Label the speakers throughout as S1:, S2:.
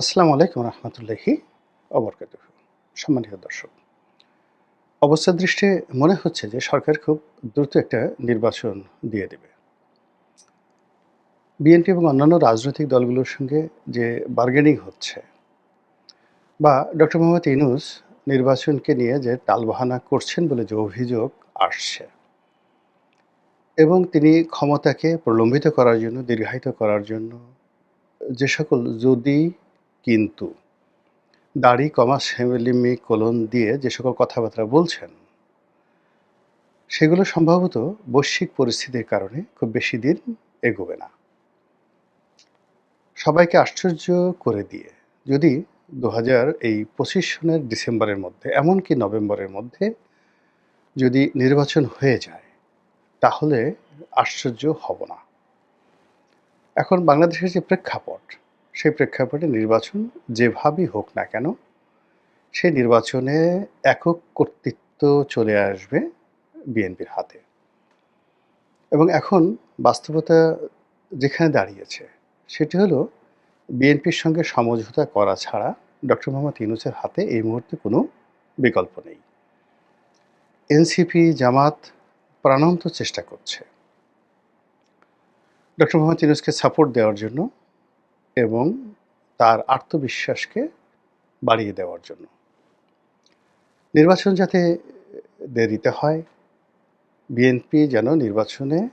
S1: আসসালামু আলাইকুম রহমতুল্লাহি অবরকাত সম্মানিত দর্শক, অবস্থার দৃষ্টে মনে হচ্ছে যে সরকার খুব দ্রুত একটা নির্বাচন দিয়ে দেবে। বিএনপি এবং অন্যান্য রাজনৈতিক দলগুলোর সঙ্গে যে বার্গেনিং হচ্ছে বা ডক্টর মোহাম্মদ ইনুস নির্বাচনকে নিয়ে যে টালবাহানা করছেন বলে যে অভিযোগ আসছে এবং তিনি ক্ষমতাকে প্রলম্বিত করার জন্য, দীর্ঘায়িত করার জন্য, যে সকল যদি কিন্তু দাড়ি, কমা সেমিলিমি কোলন দিয়ে যে সকল কথাবার্তা বলছেন, সেগুলো সম্ভবত বৈশ্বিক পরিস্থিতির কারণে খুব বেশি দিন এগোবে না। সবাইকে আশ্চর্য করে দিয়ে যদি দু হাজার এই পঁচিশ সনের ডিসেম্বরের মধ্যে, এমনকি নভেম্বরের মধ্যে যদি নির্বাচন হয়ে যায়, তাহলে আশ্চর্য হব না। এখন বাংলাদেশের যে প্রেক্ষাপট সেই প্রেক্ষাপটে নির্বাচন যেভাবেই হোক না কেন সেই নির্বাচনে একক কর্তৃত্ব চলে আসবে বিএনপির হাতে। এবং এখন বাস্তবতা যেখানে দাঁড়িয়েছে, সেটি হলো বিএনপির সঙ্গে সমঝোতা করা ছাড়া ডক্টর মোহাম্মদ ইউনুসের হাতে এই মুহূর্তে কোনো বিকল্প নেই। এনসিপি, জামাত প্রাণান্ত চেষ্টা করছে। ডক্টর মোহাম্মদ ইউনুসকে সাপোর্ট দেওয়ার জন্য এবং তার আত্মবিশ্বাসকে বাড়িয়ে দেওয়ার জন্য। নির্বাচন যাতে দেরিতে হয়, বিএনপি যেন নির্বাচনে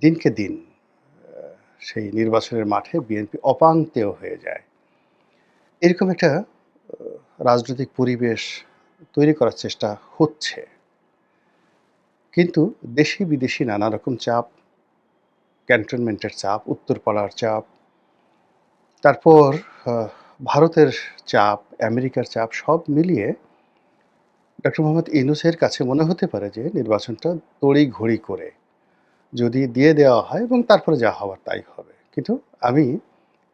S1: দিনকে দিন সেই নির্বাচনের মাঠে বিএনপি অপাঙ্ক্তেয় হয়ে যায়। এরকম একটা রাজনৈতিক পরিবেশ তৈরি করার চেষ্টা হচ্ছে। কিন্তু দেশি বিদেশি নানা রকম চাপ, ক্যান্টনমেন্টের চাপ, উত্তরপাড়ার চাপ তারপর ভারতের চাপ, আমেরিকার চাপ সব মিলিয়ে ডক্টর মোহাম্মদ ইনুসের কাছে মনে হতে পারে যে নির্বাচনটা তড়ি ঘড়ি করে যদি দিয়ে দেওয়া হয় এবং তারপরে যা হওয়ার তাই হবে। কিন্তু আমি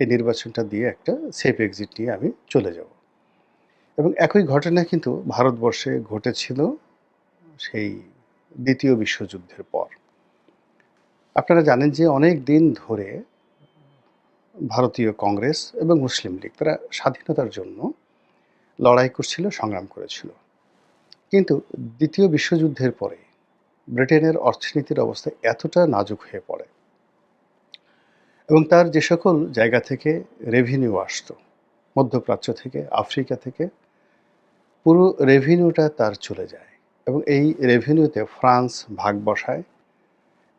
S1: এই নির্বাচনটা দিয়ে একটা সেফ এক্সিট নিয়ে আমি চলে যাব। এবং একই ঘটনা কিন্তু ভারতবর্ষে ঘটেছিল সেই দ্বিতীয় বিশ্বযুদ্ধের পর। আপনারা জানেন যে অনেক দিন ধরে ভারতীয় কংগ্রেস এবং মুসলিম লীগ, তারা স্বাধীনতার জন্য লড়াই করছিল, সংগ্রাম করেছিল। কিন্তু দ্বিতীয় বিশ্বযুদ্ধের পরে ব্রিটেনের অর্থনীতির অবস্থা এতটা নাজুক হয়ে পড়ে এবং তার যে সকল জায়গা থেকে রেভিনিউ আসত, মধ্যপ্রাচ্য থেকে, আফ্রিকা থেকে, পুরো রেভিনিউটা তার চলে যায় এবং এই রেভিনিউতে ফ্রান্স ভাগ বসায়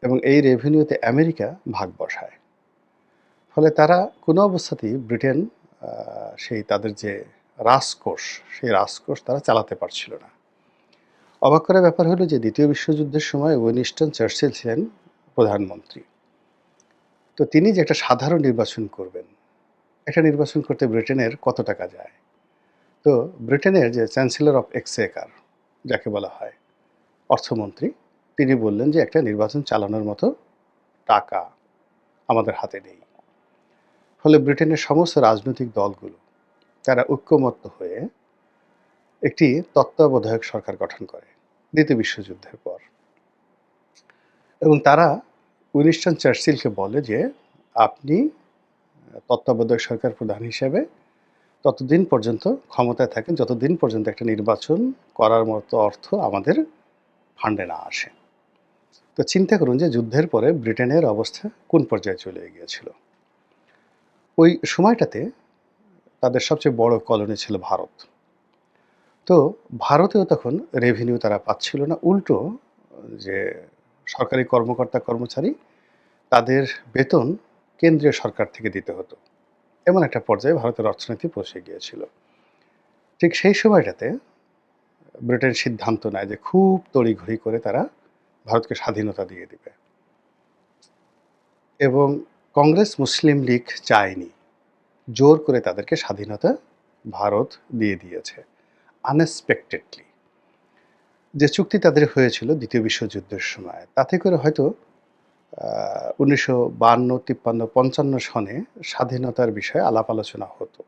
S1: এবং এই রেভিনিউতে আমেরিকা ভাগ বসায়। ফলে তারা কোনো অবস্থাতেই ব্রিটেন সেই তাদের যে রাজকোষ, সেই রাজকোষ তারা চালাতে পারছিল না। অবাক করার ব্যাপার হলো যে দ্বিতীয় বিশ্বযুদ্ধের সময় উইনিস্টন চার্চিল ছিলেন প্রধানমন্ত্রী। তো তিনি যে একটা সাধারণ নির্বাচন করবেন, একটা নির্বাচন করতে ব্রিটেনের কত টাকা যায়? তো ব্রিটেনের যে চ্যান্সেলর অফ এক্সেকার যাকে বলা হয়, অর্থমন্ত্রী, তিনি বললেন যে একটা নির্বাচন চালানোর মতো টাকা আমাদের হাতে নেই। ফলে ব্রিটেনের সমস্ত রাজনৈতিক দলগুলো, তারা ঐক্যমত্য হয়ে একটি তত্ত্বাবধায়ক সরকার গঠন করে দ্বিতীয় বিশ্বযুদ্ধের পর। এবং তারা উইনিস্টন চার্চিলকে বলে যে, আপনি তত্ত্বাবধায়ক সরকার প্রধান হিসেবে ততদিন পর্যন্ত ক্ষমতায় থাকেন, যতদিন পর্যন্ত একটা নির্বাচন করার মতো অর্থ আমাদের ফান্ডে না আসে। তো চিন্তা করুন যে, যুদ্ধের পরে ব্রিটেনের অবস্থা কোন পর্যায়ে চলে গিয়েছিল? ওই সময়টাতে তাদের সবচেয়ে বড় কলোনি ছিল ভারত। তো ভারতেও তখন রেভিনিউ তারা পাচ্ছিল না। উল্টো যে সরকারি কর্মকর্তা, কর্মচারী, তাদের বেতন কেন্দ্রীয় সরকার থেকে দিতে হতো। এমন একটা পর্যায়ে ভারতের অর্থনীতি পৌঁছে গিয়েছিল। ঠিক সেই সময়টাতে ব্রিটেন সিদ্ধান্ত নেয় যে খুব তড়িঘড়ি করে তারা ভারতকে স্বাধীনতা দিয়ে দিবে। এবং কংগ্রেস মুসলিম লীগ চায়নি। জোর করে তাদেরকে স্বাধীনতা ভারত দিয়ে দিয়েছে। আনএক্সপেক্টেডলি যে চুক্তি তাদের হয়েছিল দ্বিতীয় বিশ্বযুদ্ধের সময়, তাতে করে হয়তো উনিশশো বান্ন, তিপ্পান্ন, পঞ্চান্ন সনে স্বাধীনতার বিষয়ে আলাপ আলোচনা হতো।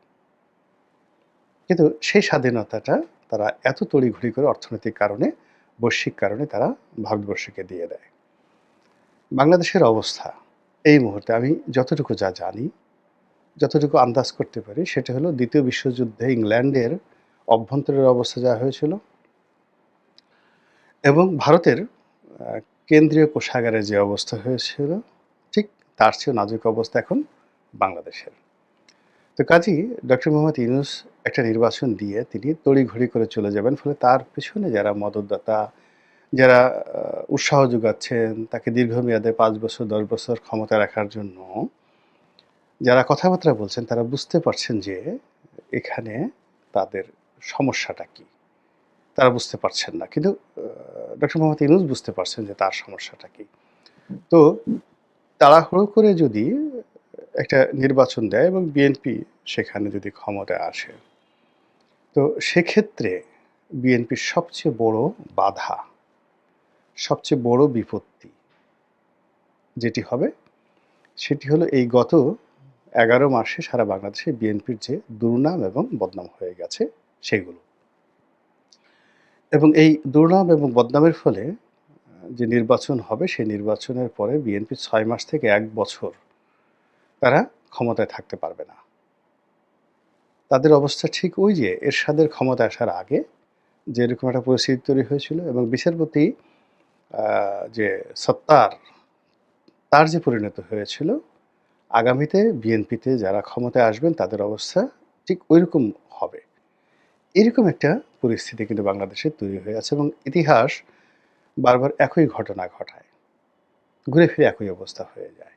S1: কিন্তু সেই স্বাধীনতাটা তারা এত তড়িঘড়ি করে অর্থনৈতিক কারণে, বৈশ্বিক কারণে তারা ভারতবর্ষকে দিয়ে দেয়। বাংলাদেশের অবস্থা এই মুহূর্তে আমি যতটুকু যা জানি, যতটুকু আন্দাজ করতে পারি, সেটা হলো দ্বিতীয় বিশ্বযুদ্ধে ইংল্যান্ডের অভ্যন্তরের অবস্থা যা হয়েছিল এবং ভারতের কেন্দ্রীয় কোষাগারের যে অবস্থা হয়েছিল, ঠিক তার চেয়েও নাজুক অবস্থা এখন বাংলাদেশের। তো কাজী ডক্টর মোহাম্মদ ইউনুস একটা নির্বাচন দিয়ে তিনি তড়িঘড়ি করে চলে যাবেন, ফলে তার পেছনে যারা মদতদাতা যারা উৎসাহ যোগাচ্ছেন তাকে দীর্ঘমেয়াদে পাঁচ বছর, দশ বছর ক্ষমতা রাখার জন্য, যারা কথাবার্তা বলছেন তারা বুঝতে পারছেন যে এখানে তাদের সমস্যাটা কি। তারা বুঝতে পারছেন না। কিন্তু ডক্টর মোহাম্মদ ইনুজ বুঝতে পারছেন যে তার সমস্যাটা কি। তো তাড়াহুড়ো করে যদি একটা নির্বাচন দেয় এবং বিএনপি সেখানে যদি ক্ষমতায় আসে, তো সেক্ষেত্রে বিএনপির সবচেয়ে বড় বাধা সবচেয়ে বড় বিপত্তি যেটি হবে, সেটি হলো এই গত এগারো মাসে সারা বাংলাদেশে বিএনপির যে দুর্নাম এবং বদনাম হয়ে গেছে সেগুলো। এবং এই দুর্নাম এবং বদনামের ফলে যে নির্বাচন হবে, সেই নির্বাচনের পরে বিএনপি ছয় মাস থেকে এক বছর তারা ক্ষমতায় থাকতে পারবে না। তাদের অবস্থা ঠিক ওই যে এরশাদের ক্ষমতা আসার আগে যেরকম একটা পরিস্থিতি তৈরি হয়েছিল এবং বিচারপতি যে সত্তার, তার যে পরিণত হয়েছিল, আগামীতে বিএনপিতে যারা ক্ষমতায় আসবেন, তাদের অবস্থা ঠিক ওইরকম হবে। এরকম একটা পরিস্থিতি কিন্তু বাংলাদেশে তৈরি হয়ে আছে এবং ইতিহাস বারবার একই ঘটনা ঘটায়। ঘুরে ফিরে একই অবস্থা হয়ে যায়।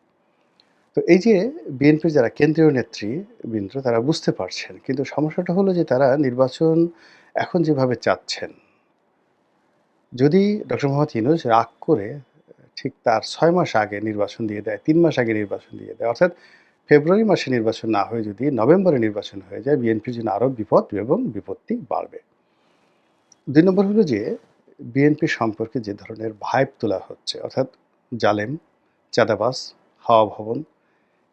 S1: তো এই যে বিএনপির যারা কেন্দ্রীয় নেতৃবৃন্দ, তারা বুঝতে পারছেন, কিন্তু সমস্যাটা হলো যে তারা নির্বাচন এখন যেভাবে চাচ্ছেন যদি ডক্টর মোহাম্মদ ইউনুস রাগ করে, ঠিক তার ছয় মাস আগে নির্বাচন দিয়ে দেয়, তিন মাস আগে নির্বাচন দিয়ে দেয়, অর্থাৎ ফেব্রুয়ারি মাসে নির্বাচন না হয়ে যদি নভেম্বরে নির্বাচন হয়ে যায়, বিএনপির জন্য আরও বিপদ এবং বিপত্তি বাড়বে। দুই নম্বর হলো যে, বিএনপি সম্পর্কে যে ধরনের ভাইব তোলা হচ্ছে, অর্থাৎ জালেম চাঁদাবাস হাওয়া ভবন,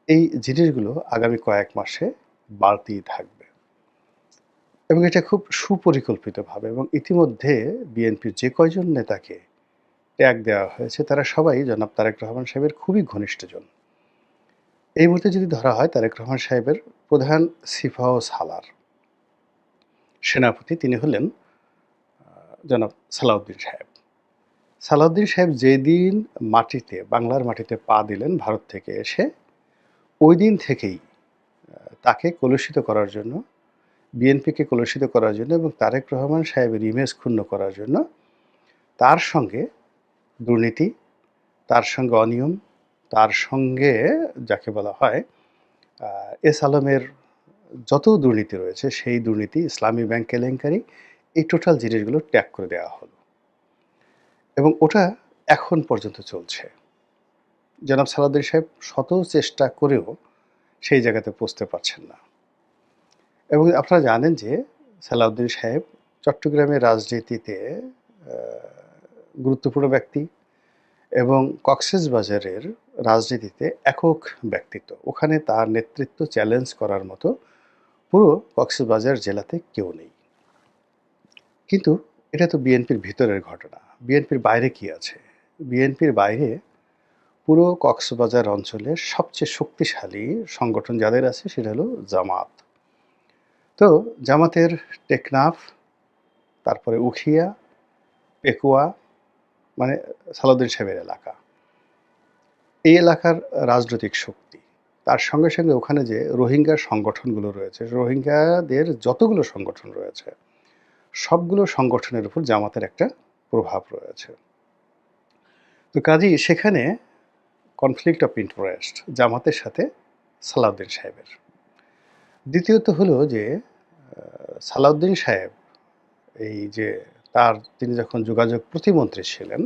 S1: এই জিনিসগুলো আগামী কয়েক মাসে বাড়তেই থাকবে। এবং এটা খুব সুপরিকল্পিতভাবে এবং ইতিমধ্যে বিএনপির যে কয়জন নেতাকে ট্যাগ দেওয়া হয়েছে, তারা সবাই জনাব তারেক রহমান সাহেবের খুবই ঘনিষ্ঠজন। এই মুহূর্তে যদি ধরা হয়, তারেক রহমান সাহেবের প্রধান সিফা ও সালার সেনাপতি তিনি হলেন জনাব সালাউদ্দিন সাহেব। সালাউদ্দিন সাহেব যেদিন মাটিতে, বাংলার মাটিতে পা দিলেন ভারত থেকে এসে, ওই দিন থেকেই তাকে কলুষিত করার জন্য বিএনপিকে কলুষিত করার জন্য এবং তারেক রহমান সাহেবের ইমেজ ক্ষুণ্ণ করার জন্য তার সঙ্গে দুর্নীতি, তার সঙ্গে অনিয়ম, তার সঙ্গে যাকে বলা হয় এস আলমের যত দুর্নীতি রয়েছে সেই দুর্নীতি ইসলামী ব্যাংক কেলেঙ্কারি এই টোটাল জিনিসগুলো ট্যাগ করে দেওয়া হলো। এবং ওটা এখন পর্যন্ত চলছে। জনাব সালাউদ্দিন সাহেব শত চেষ্টা করেও সেই জায়গাতে পৌঁছতে পারছেন না। এবং আপনারা জানেন যে সালাউদ্দিন সাহেব চট্টগ্রামের রাজনীতিতে গুরুত্বপূর্ণ ব্যক্তি এবং কক্সেস বাজারের রাজনীতিতে একক ব্যক্তিত্ব। ওখানে তার নেতৃত্ব চ্যালেঞ্জ করার মতো পুরো কক্সবাজার জেলাতে কেউ নেই। কিন্তু এটা তো বিএনপির ভিতরের ঘটনা। বিএনপির বাইরে কি আছে? বিএনপির বাইরে পুরো কক্সবাজার অঞ্চলের সবচেয়ে শক্তিশালী সংগঠন যাদের আছে সেটা হলো জামাত। তো জামাতের টেকনাফ, তারপরে উখিয়া, পেকুয়া মানে সালাউদ্দিন সাহেবের এলাকা। এই এলাকার রাজনৈতিক শক্তি। তার সঙ্গে সঙ্গে ওখানে যে রোহিঙ্গা সংগঠনগুলো রয়েছে, রোহিঙ্গাদের যতগুলো সংগঠন রয়েছে, সবগুলো সংগঠনের উপর জামাতের একটা প্রভাব রয়েছে। তো কাজেই সেখানে কনফ্লিক্ট অফ ইন্টারেস্ট জামাতের সাথে সালাউদ্দিন সাহেবের। দ্বিতীয়ত হলো যে সালাউদ্দিন সাহেব, এই যে তার তিনি যখন যোগাযোগ প্রতিমন্ত্রী ছিলেন,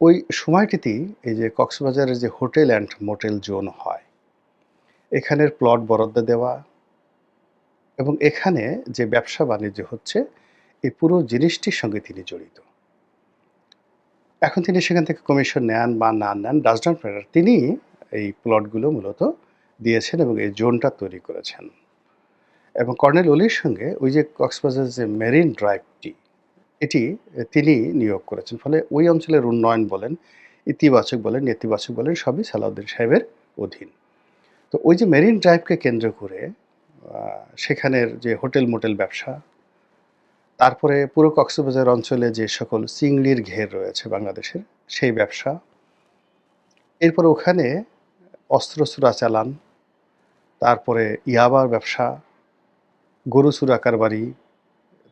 S1: ওই সময়টিতেই এই যে কক্সবাজারের যে হোটেল অ্যান্ড মোটেল জোন হয়, এখানের প্লট বরাদ্দ দেওয়া এবং এখানে যে ব্যবসা বাণিজ্য হচ্ছে, এই পুরো জিনিসটির সঙ্গে তিনি জড়িত। এখন তিনি সেখান থেকে কমিশন নেন বা না নেন ডাজ তিনি এই প্লটগুলো মূলত দিয়েছেন এবং এই জোনটা তৈরি করেছেন এবং কর্নেল অলির সঙ্গে ওই যে কক্সবাজার যে মেরিন ড্রাইভটি এটি তিনি নিয়োগ করেছেন ফলে ওই অঞ্চলের উন্নয়ন বলেন ইতিবাচক বলেন নেতিবাচক বলেন সবই সালাউদ্দিন সাহেবের অধীন তো ওই যে মেরিন ড্রাইভকে কেন্দ্র করে সেখানের যে হোটেল মোটেল ব্যবসা, তারপরে পুরো কক্সবাজার অঞ্চলে যে সকল চিংড়ির ঘের রয়েছে বাংলাদেশের, সেই ব্যবসা। এরপর ওখানে অস্ত্র চোরাচালান, তারপরে ইয়াবার ব্যবসা, গরু চুরা কারবারি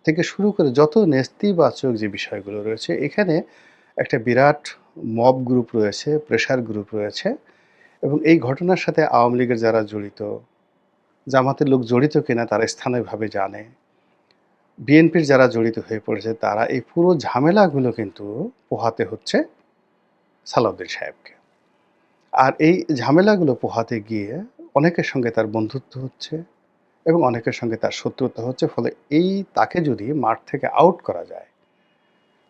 S1: থেকে শুরু করে যত নেতিবাচক যে বিষয়গুলো রয়েছে, এখানে একটা বিরাট মব গ্রুপ রয়েছে, প্রেশার গ্রুপ রয়েছে এবং এই ঘটনার সাথে আওয়ামী লীগের যারা জড়িত, জামাতের লোক জড়িত কিনা তারা স্থানীয়ভাবে জানে। বিএনপির যারা জড়িত হয়ে পড়েছে তারা এই পুরো ঝামেলাগুলো কিন্তু পোহাতে হচ্ছে সালাউদ্দিন সাহেবকে। আর এই ঝামেলাগুলো পোহাতে গিয়ে অনেকের সঙ্গে তার বন্ধুত্ব হচ্ছে এবং অনেকের সঙ্গে তার শত্রুতা হচ্ছে। ফলে এই তাকে যদি মাঠ থেকে আউট করা যায়,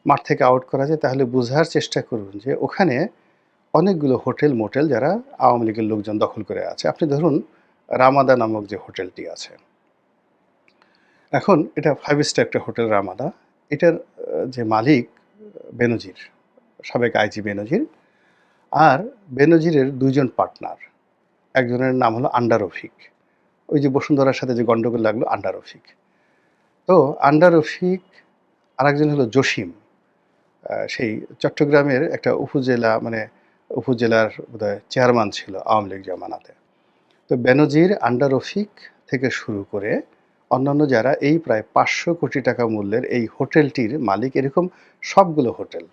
S1: মাঠ থেকে আউট করা যায় তাহলে বুঝার চেষ্টা করুন যে ওখানে অনেকগুলো হোটেল মোটেল যারা আওয়ামী লীগের লোকজন দখল করে আছে। আপনি ধরুন রামাদা নামক যে হোটেলটি আছে। এখন এটা ফাইভ স্টার একটা হোটেল রামাদা। এটার যে মালিক বেনজির, সাবেক আইজি বেনজির আর বেনজিরের ২ জন পার্টনার। একজনের নাম হলো আন্ডা রফিক। ওই যে বসুন্ধরার সাথে যে গন্ডগোল লাগল আন্ডা রফিক। তো আন্ডা রফিক আরেকজন হলো জসিম। সেই চট্টগ্রামের একটা উপজেলা মানে উপজেলার বোধহয় চেয়ারম্যান ছিল আওয়ামী লীগ জামানাতে। তো বেনজির, আন্ডা রফিক থেকে শুরু করে অন্যান্য যারা এই প্রায় ৫০০ কোটি টাকা মূল্যের এই হোটেলটির মালিক এরকম সবগুলো হোটেল,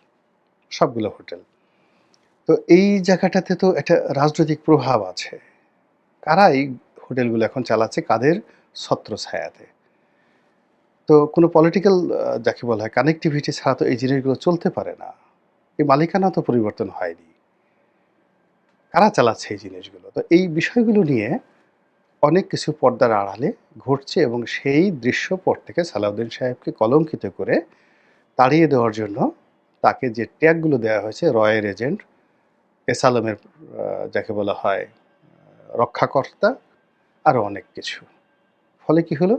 S1: সবগুলো হোটেল। তো এই জায়গাটাতে তো একটা রাজনৈতিক প্রভাব আছে। কারা এই হোটেলগুলো এখন চালাচ্ছে? কাদের ছত্রছায়াতে? তো কোনো পলিটিক্যাল যাকে বলা হয় কানেক্টিভিটি ছাড়া তো এই জিনিসগুলো চলতে পারে না। এই মালিকানা তো পরিবর্তন হয়নি। কারা চালাচ্ছে এই জিনিসগুলো? তো এই বিষয়গুলো নিয়ে অনেক কিছু পর্দার আড়ালে ঘটছে এবং সেই দৃশ্যপট থেকে সালাউদ্দিন সাহেবকে কলঙ্কিত করে তাড়িয়ে দেওয়ার জন্য তাকে যে ট্যাগগুলো দেওয়া হয়েছে রয়ের এজেন্ট, এস আলমের আ যাকে বলা হয় রক্ষাকর্তা, আরও অনেক কিছু। ফলে কি হলো?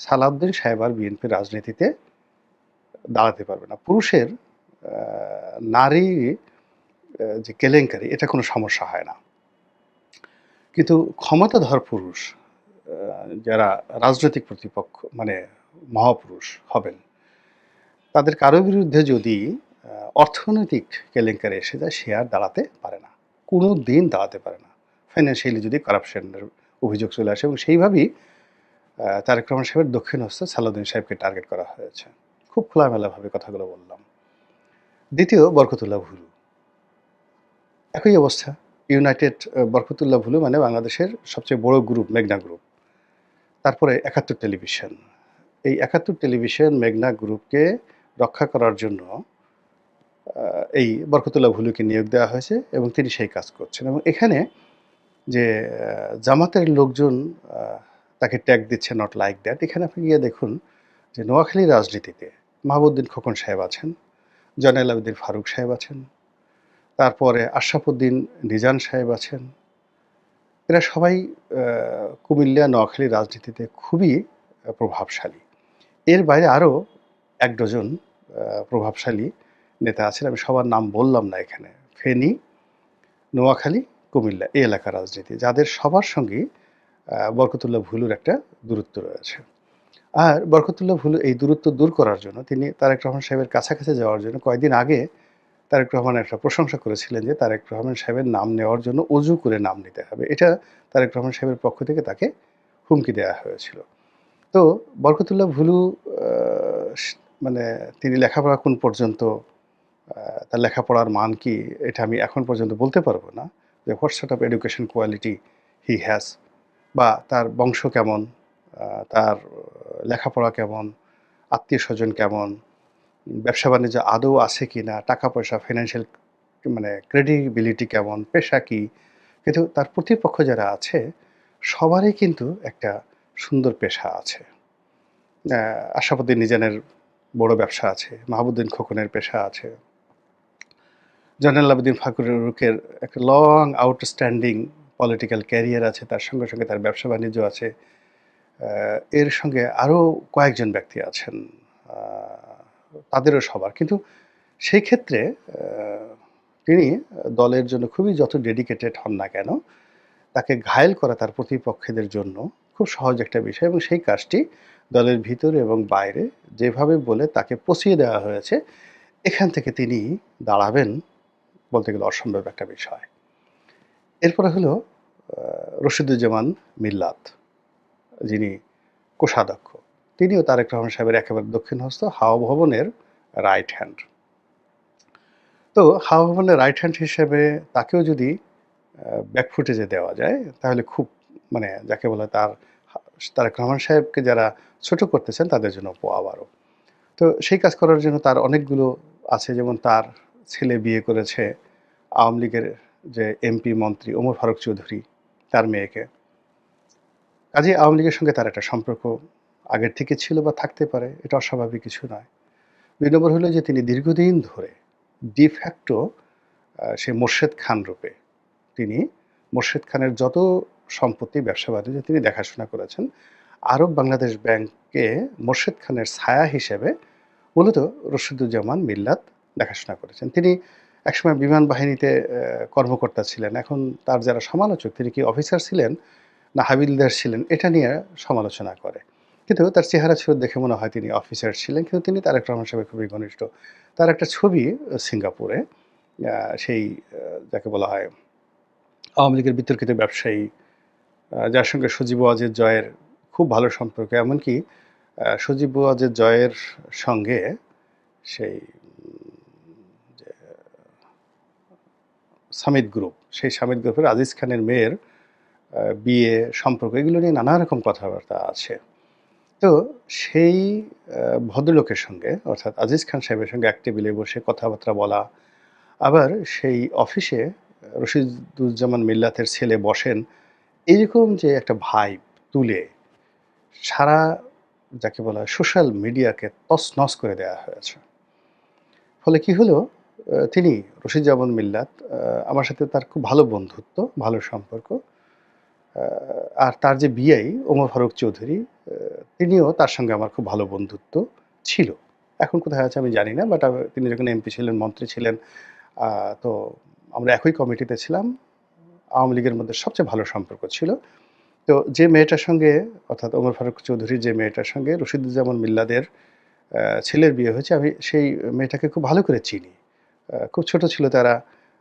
S1: সালাউদ্দিন সাহেব আর বিএনপির রাজনীতিতে দাঁড়াতে পারবে না। পুরুষের নারী যে কেলেঙ্কারি এটা কোনো সমস্যা হয় না। কিন্তু ক্ষমতাধর পুরুষ যারা রাজনৈতিক প্রতিপক্ষ মানে মহাপুরুষ হবেন, তাদের কারও বিরুদ্ধে যদি অর্থনৈতিক কেলেঙ্কারি এসে যায়, সে আর দাঁড়াতে পারে না। কোনো দিন দাঁড়াতে পারে না। ফাইন্যান্সিয়ালি যদি কারাপশনের অভিযোগ চলে আসে এবং সেইভাবেই তারেক রহমান সাহেবের দক্ষিণ হস্তে সালাউদ্দিন সাহেবকে টার্গেট করা হয়েছে। খুব খোলামেলাভাবে কথাগুলো বললাম। দ্বিতীয়, বরকতুল্লাহ ভুলু। একই অবস্থা। ইউনাইটেড বরকতুল্লাহ ভুলু মানে বাংলাদেশের সবচেয়ে বড় গ্রুপ মেঘনা গ্রুপ। তারপরে একাত্তর টেলিভিশন। এই একাত্তর টেলিভিশন, মেঘনা গ্রুপকে রক্ষা করার জন্য এই বরকতুল্লাহ ভুলুকে নিয়োগ দেওয়া হয়েছে এবং তিনি সেই কাজ করছেন এবং এখানে যে জামাতের লোকজন তাকে ট্যাগ দিচ্ছে নট লাইক দ্যাট। এখানে আপনি গিয়ে দেখুন যে নোয়াখালীর রাজনীতিতে মাহবুবউদ্দিন খোকন সাহেব আছেন, জয়নাল ফারুক সাহেব আছেন, তারপরে আশরাফুদ্দিন নিজান সাহেব আছেন। এরা সবাই কুমিল্লা, নোয়াখালীর রাজনীতিতে খুবই প্রভাবশালী। এর বাইরে আরও এক ডজন প্রভাবশালী নেতা আছেন। আমি সবার নাম বললাম না এখানে। ফেনী, নোয়াখালী, কুমিল্লা এই এলাকার রাজনীতি। যাদের সবার সঙ্গে বরকতুল্লাহ ভুলুর একটা দূরত্ব রয়েছে। আর বরকতুল্লাহ ভুলু এই দূরত্ব দূর করার জন্য তিনি তারেক রহমান সাহেবের কাছাকাছি যাওয়ার জন্য কয়েকদিন আগে তারেক রহমান একটা প্রশংসা করেছিলেন যে তারেক রহমান সাহেবের নাম নেওয়ার জন্য অজু করে নাম নিতে হবে। এটা তারেক রহমান সাহেবের পক্ষ থেকে তাকে হুমকি দেওয়া হয়েছিল। তো বরকতুল্লাহ ভুলু মানে তিনি লেখাপড়া কোন পর্যন্ত তার লেখাপড়ার মান কি এটা আমি এখন পর্যন্ত বলতে পারব না। যে what sort of education quality he has বা তার বংশ কেমন, তার লেখাপড়া কেমন, আত্মীয় স্বজন কেমন, ব্যবসা-বাণিজ্য আদৌ আছে কি না টাকা-পয়সা ফিনান্সিয়াল মানে ক্রেডিবিলিটি কেমন, পেশা কি? কিন্তু তার প্রতিপক্ষ যারা আছে সবারই কিন্তু একটা সুন্দর পেশা আছে। আ আশরাফুদ্দিন নিজানের বড় ব্যবসা আছে, মাহবুদ্দিন খোকনের পেশা আছে। জয়নাল আবেদীন ফারুকের একটা লং আউটস্ট্যান্ডিং পলিটিক্যাল ক্যারিয়ার আছে। তার সঙ্গে, সঙ্গে তার ব্যবসা-বাণিজ্য আছে। এর সঙ্গে আরও কয়েকজন ব্যক্তি আছেন। তাদেরও সবার। কিন্তু সেই ক্ষেত্রে তিনি দলের জন্য খুবই যত ডেডিকেটেড হন না কেন, তাকে ঘায়েল করা তার প্রতিপক্ষদের জন্য খুব সহজ একটা বিষয় এবং সেই কাজটি দলের ভিতরে এবং বাইরে যেভাবে বলে তাকে পচিয়ে দেওয়া হয়েছে এখান থেকে তিনি দাঁড়াবেন বলতে গেলে অসম্ভব একটা বিষয়। এরপরে হলো রশিদুজ্জামান মিল্লাত, যিনি কোষাধ্যক্ষ। তিনিও তারেক রহমান সাহেবের একেবারে দক্ষিণ হস্ত হাওয়া ভবনের রাইট হ্যান্ড তো হাওয়া ভবনের রাইট হ্যান্ড হিসেবে তাকেও যদি ব্যাক ফুটেজে দেওয়া যায়, তাহলে খুব মানে যাকে বলে তার, তারেক রহমান সাহেবকে যারা ছোট করতেছেন তাদের জন্য পো আবারও তো সেই কাজ করার জন্য তার অনেকগুলো আছে, যেমন তার ছেলে বিয়ে করেছে আওয়ামী লীগের যে এমপি মন্ত্রী ওমর ফারুক চৌধুরী, তার মেয়েকে। কাজে আওয়ামী লীগের সঙ্গে তার একটা সম্পর্ক আগের থেকে ছিল বা থাকতে পারে, এটা অস্বাভাবিক কিছু নয়। দুই নম্বর হলো যে তিনি দীর্ঘদিন ধরে ডিফ্যাক্টো সে মোর্শেদ খান রূপে তিনি মোর্শেদ খানের যত সম্পত্তি, ব্যবসা বাণিজ্য তিনি দেখাশোনা করেছেন, আরব বাংলাদেশ ব্যাংকে মোর্শেদ খানের ছায়া হিসেবে মূলত রশিদুজ্জামান মিল্লাত দেখাশোনা করেছেন। তিনি একসময় বিমান বাহিনীতে কর্মকর্তা ছিলেন। এখন তার যারা সমালোচক, তিনি কি অফিসার ছিলেন না হাবিলদার ছিলেন, এটা নিয়ে সমালোচনা করে। কিন্তু তার চেহারা ছিল দেখে মনে হয় তিনি অফিসার ছিলেন, কিন্তু তিনি তারেক রহমান সাহেবের খুবই ঘনিষ্ঠ। তার একটা ছবি সিঙ্গাপুরে সেই যাকে বলা হয় আওয়ামী লীগের বিতর্কিত ব্যবসায়ী যার সঙ্গে সজীব ওয়াজের জয়ের খুব ভালো সম্পর্ক। এমনকি সজীব ওয়াজের জয়ের সঙ্গে সেই উম, যে সামিদ গ্রুপ। সেই সামিদ গ্রুপের আজিজ খানের মেয়ের বিয়ে সম্পর্ক, এগুলো নিয়ে নানা রকম কথাবার্তা আছে। তো সেই ভদ্রলোকের সঙ্গে, অর্থাৎ আজিজ খান সাহেবের সঙ্গে এক টেবিলে বসে কথাবার্তা বলা, আবার সেই অফিসে রশিদুজ্জামান মিল্লাতের ছেলে বসেন এইরকম যে একটা ভাইব তুলে সারা, যাকে বলা সোশ্যাল মিডিয়াকে তছনছ করে দেওয়া হয়েছে। ফলে কি হলো? তিনি রশিদুজ্জামান মিল্লাত আমার সাথে তার খুব ভালো বন্ধুত্ব, ভালো সম্পর্ক। আর তার যে বিআই, ওমর ফারুক চৌধুরী তিনিও তার সঙ্গে আমার খুব ভালো বন্ধুত্ব ছিল। এখন কোথায় আছে আমি জানি না বাট তিনি যখন এমপি ছিলেন, মন্ত্রী ছিলেন তো আমরা একই কমিটিতে ছিলাম। আওয়ামী লীগের মধ্যে সবচেয়ে ভালো সম্পর্ক ছিল। তো যে মেয়েটার সঙ্গে, অর্থাৎ ওমর ফারুক চৌধুরীর যে মেয়েটার সঙ্গে রশিদুজ্জামান মিল্লাদের ছেলের বিয়ে হয়েছে, আমি সেই মেয়েটাকে খুব ভালো করে চিনি। খুব ছোট ছিল তারা,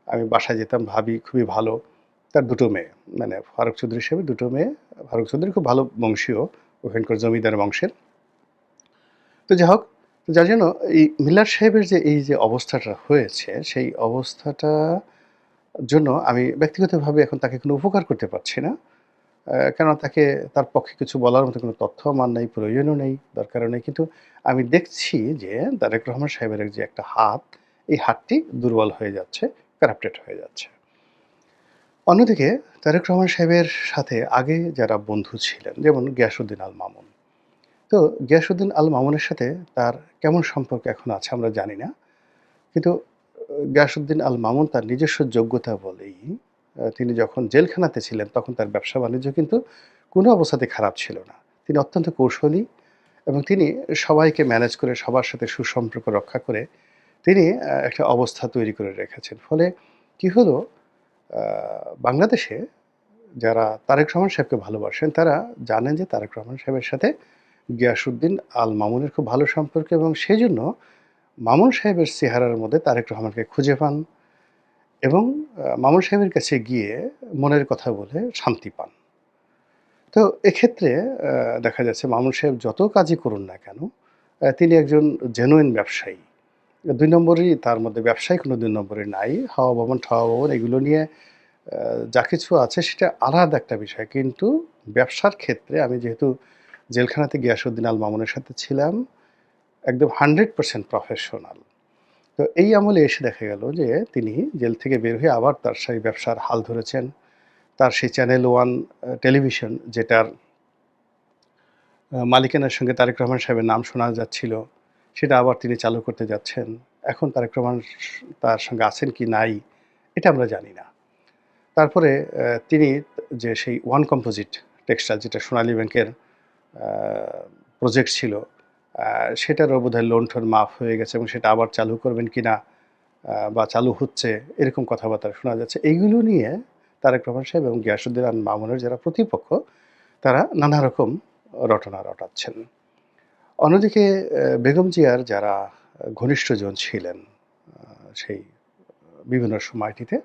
S1: আমি বাসায় যেতাম, ভাবি খুবই ভালো। তার দুটো মেয়ে মানে ফারুক চৌধুরী হিসেবে দুটো মেয়ে, ফারুক চৌধুরী খুব ভালো বংশীয়, ওখানকার জমিদার বংশের। তো যাই হোক, যার জন্য এই মিল্লার সাহেবের যে এই যে অবস্থাটা হয়েছে, সেই অবস্থাটা জন্য আমি ব্যক্তিগতভাবে এখন তাকে কোনো উপকার করতে পারছি না। কেন তাকে, তার পক্ষে কিছু বলার মতো কোনো তথ্য আমার নেই, প্রয়োজনও নেই, দরকারও নেই। কিন্তু আমি দেখছি যে তারেক রহমান সাহেবের যে একটা হাত এই হাতটি দুর্বল হয়ে যাচ্ছে কারাপ্টেড হয়ে যাচ্ছে। অন্যদিকে তারেক রহমান সাহেবের সাথে আগে যারা বন্ধু ছিলেন, যেমন গিয়াসুদ্দিন আল মামুন। তো গিয়াসুদ্দিন আল মামুনের সাথে তার কেমন সম্পর্ক এখন আছে আমরা জানি না। কিন্তু গিয়াসুদ্দিন আল মামুন তার নিজস্ব যোগ্যতা বলেই তিনি যখন জেলখানাতে ছিলেন, তখন তার ব্যবসা বাণিজ্য কিন্তু কোনো অবস্থাতে খারাপ ছিল না। তিনি অত্যন্ত কৌশলী এবং তিনি সবাইকে ম্যানেজ করে, সবার সাথে সুসম্পর্ক রক্ষা করে তিনি একটা অবস্থা তৈরি করে রেখেছেন। ফলে কি হলো বাংলাদেশে যারা তারেক রহমান সাহেবকে ভালোবাসেন, তারা জানেন যে তারেক রহমান সাহেবের সাথে গিয়াসুদ্দিন আল মামুনের খুব ভালো সম্পর্ক এবং সেই জন্য মামুন সাহেবের চেহারার মধ্যে তারেক রহমানকে খুঁজে পান এবং মামুন সাহেবের কাছে গিয়ে মনের কথা বলে শান্তি পান। তো এক্ষেত্রে দেখা যাচ্ছে মামুন সাহেব যত কাজই করুন না কেন তিনি একজন জেনুইন ব্যবসায়ী। দুই নম্বরই, তার মধ্যে ব্যবসায়ী কোনো দুই নম্বরই নাই। হাওয়া ভবন, ঠাওয়া ভবন, এগুলো নিয়ে যা কিছু আছে সেটা আলাদা একটা বিষয়। কিন্তু ব্যবসার ক্ষেত্রে আমি যেহেতু জেলখানাতে গিয়াসুদ্দিন আল মামুনের সাথে ছিলাম, একদম হান্ড্রেড পার্সেন্ট প্রফেশনাল। তো এই আমলে এসে দেখা গেল যে তিনি জেল থেকে বের হয়ে আবার তার সেই ব্যবসার হাল ধরেছেন। তার সেই চ্যানেল ওয়ান টেলিভিশন যেটার মালিকানার সঙ্গে তারেক রহমান সাহেবের নাম শোনা যাচ্ছিল। সেটা আবার তিনি চালু করতে যাচ্ছেন। এখন তারেক রহমান তার সঙ্গে আছেন কি নাই, এটা আমরা জানি না। তারপরে তিনি যে সেই ওয়ান কম্পোজিট টেক্সটাইল যেটা সোনালী ব্যাংকের প্রজেক্ট ছিল সেটারও বোধহয় লোন টোন মাফ হয়ে গেছে এবং সেটা আবার চালু করবেন কি না বা চালু হচ্ছে, এরকম কথাবার্তা শোনা যাচ্ছে। এইগুলো নিয়ে তারেক রহমান সাহেব এবং গিয়াসুদ্দিন মামুনের যারা প্রতিপক্ষ, তারা নানা রকম রটনা রটাচ্ছেন। অন্যদিকে বেগম জিয়ার যারা ঘনিষ্ঠজন ছিলেন সেই বিভিন্ন সময়টিতে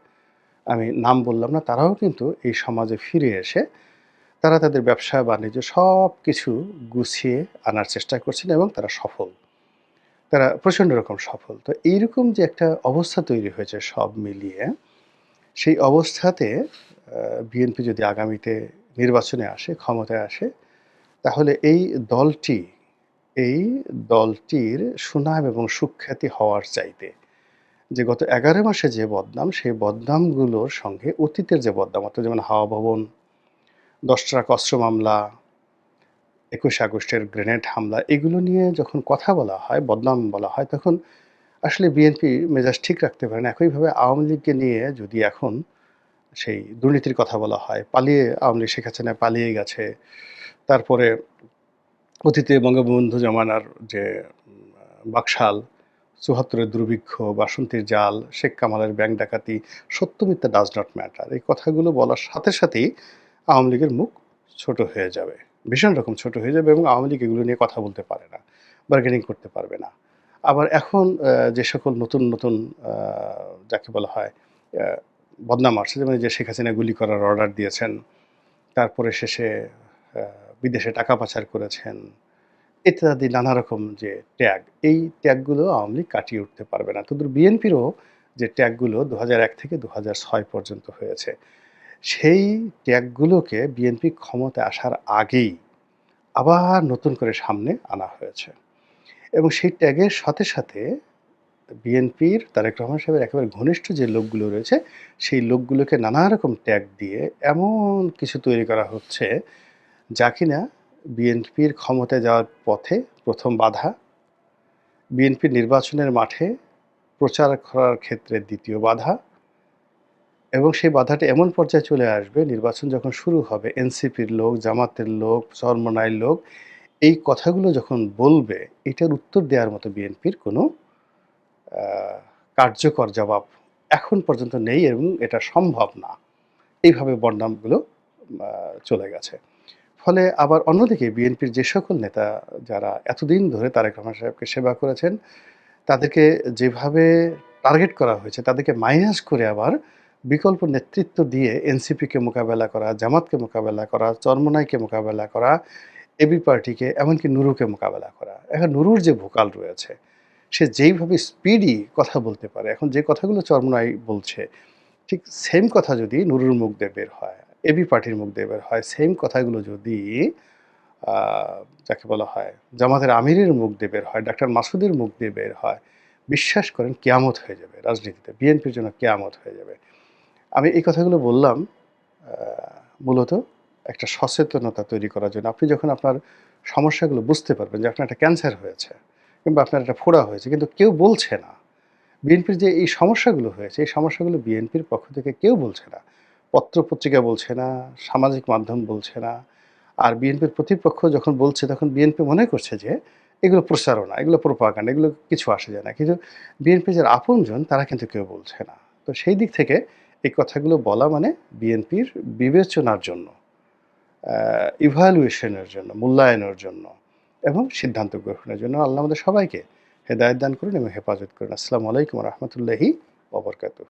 S1: আমি নাম বললাম না, তারাও কিন্তু এই সমাজে ফিরে এসে তারা তাদের ব্যবসা, বাণিজ্য সব কিছু গুছিয়ে আনার চেষ্টা করছেন এবং তারা সফল। তারা প্রচণ্ড রকম সফল। তো এইরকম যে একটা অবস্থা তৈরি হয়েছে সব মিলিয়ে, সেই অবস্থাতে বিএনপি যদি আগামীতে নির্বাচনে আসে, ক্ষমতায় আসে, তাহলে এই দলটি এই দলটির সুনাম এবং সুখ্যাতি হওয়ার চাইতে যে গত এগারো মাসে যে বদনাম, সেই বদনামগুলোর সঙ্গে অতীতের যে বদনাম, অর্থাৎ যেমন হাওয়া ভবন, দশ ট্রাক অস্ত্র মামলা, একুশে আগস্টের গ্রেনেড হামলা, এগুলো নিয়ে যখন কথা বলা হয়, বদনাম বলা হয়, তখন আসলে বিএনপি মেজাজ ঠিক রাখতে পারে না। একইভাবে আওয়ামী লীগকে নিয়ে যদি এখন সেই দুর্নীতির কথা বলা হয়, পালিয়ে আওয়ামী লীগ শেখ হাসিনা পালিয়ে গেছে, তারপরে অতীতে বঙ্গবন্ধু জমানার যে বাকশাল চুহাত্তরের দুর্ভিক্ষ, বাসন্তীর জাল, শেখ কামালের ব্যাংক ডাকাতি সত্য মিথ্যা ডাজ নট ম্যাটার এই কথাগুলো বলার সাথে সাথেই আওয়ামী লীগের মুখ ছোট হয়ে যাবে। ভীষণ রকম ছোট হয়ে যাবে এবং আওয়ামী লীগ এগুলো নিয়ে কথা বলতে পারে না বার্গেনিং করতে পারবে না। আবার এখন যে সকল নতুন নতুন যাকে বলা হয় বদনাম আসছে, যেমন যে শেখ হাসিনা গুলি করার অর্ডার দিয়েছেন, তারপরে শেষে বিদেশে টাকা পাচার করেছেন। ইত্যাদি নানা রকম যে ট্যাগ, এই ট্যাগগুলো আওয়ামী লীগ কাটিয়ে উঠতে পারবে না। তোদের বিএনপিরও যে ট্যাগগুলো দু থেকে দু পর্যন্ত হয়েছে, সেই ট্যাগগুলোকে বিএনপি ক্ষমতায় আসার আগেই আবার নতুন করে সামনে আনা হয়েছে। এবং সেই ট্যাগের সাথে সাথে বিএনপির তারেক রহমান সাহেবের একেবারে ঘনিষ্ঠ যে লোকগুলো রয়েছে, সেই লোকগুলোকে নানা রকম ট্যাগ দিয়ে এমন কিছু তৈরি করা হচ্ছে যা কিনা বিএনপির ক্ষমতায় যাওয়ার পথে প্রথম বাধা। বিএনপির নির্বাচনের মাঠে প্রচার করার ক্ষেত্রে দ্বিতীয় বাধা। এবং সেই বাধাটা এমন পর্যায়ে চলে আসবে, নির্বাচন যখন শুরু হবে, এনসিপির লোক, জামাতের লোক চরমনাইর লোক, এই কথাগুলো যখন বলবে, এটার উত্তর দেওয়ার মতো বিএনপির কোনো কার্যকর জবাব এখন পর্যন্ত নেই এবং এটা সম্ভব না। এইভাবে বদনামগুলো চলে গেছে। ফলে আবার অন্যদিকে বিএনপির যে সকল নেতা যারা এতদিন ধরে তারেক রহমান সাহেবকে সেবা করেছেন, তাদেরকে যেভাবে টার্গেট করা হয়েছে, তাদেরকে মাইনাস করে আবার বিকল্প নেতৃত্ব দিয়ে এনসিপিকে মোকাবেলা করা, জামাতকে মোকাবেলা করা, চরমনাইকে মোকাবেলা করা, এবি পার্টিকে, এমনকি নুরুকে মোকাবেলা করা। এখন নুরুর যে ভোকাল রয়েছে, সে যেইভাবে স্পিডি কথা বলতে পারে, এখন যে কথাগুলো চরমনাই বলছে, ঠিক সেম কথা যদি নুরুর মুখ দিয়ে বের হয় এবি পার্টির মুখ দিয়ে বের হয়। সেম কথাগুলো যদি যাকে বলা হয়, জামাতের আমিরের মুখ দিয়ে বের হয়, ডাক্তার মাসুদের মুখ দিয়ে বের হয়, বিশ্বাস করেন কেয়ামত হয়ে যাবে রাজনীতিতে। বিএনপির জন্য কেয়ামত হয়ে যাবে। আমি এই কথাগুলো বললাম মূলত একটা সচেতনতা তৈরি করার জন্য। আপনি যখন আপনার সমস্যাগুলো বুঝতে পারবেন যে আপনার একটা ক্যান্সার হয়েছে কিংবা আপনার একটা ফোড়া হয়েছে, কিন্তু কেউ বলছে না। বিএনপির যে এই সমস্যাগুলো হয়েছে, এই সমস্যাগুলো বিএনপির পক্ষ থেকে কেউ বলছে না। পত্র পত্রিকা বলছে না, সামাজিক মাধ্যম বলছে না। আর বিএনপির প্রতিপক্ষ যখন বলছে, তখন বিএনপি মনে করছে যে এগুলো প্রচারণা, এগুলো প্রোপাগান্ডা এগুলো কিছু আসে যায় না। কিন্তু বিএনপি যারা আপনজন, তারা কিন্তু কেউ বলছে না। তো সেই দিক থেকে এই কথাগুলো বলা মানে বিএনপির বিবেচনার জন্য ইভ্যালুয়েশনের জন্য, মূল্যায়নের জন্য এবং সিদ্ধান্ত গ্রহণের জন্য আল্লাহ আমাদের সবাইকে হেদায়ত দান করুন এবং হেফাজত করুন। আসসালামু আলাইকুম রহমতুল্লাহি ওবরকাতু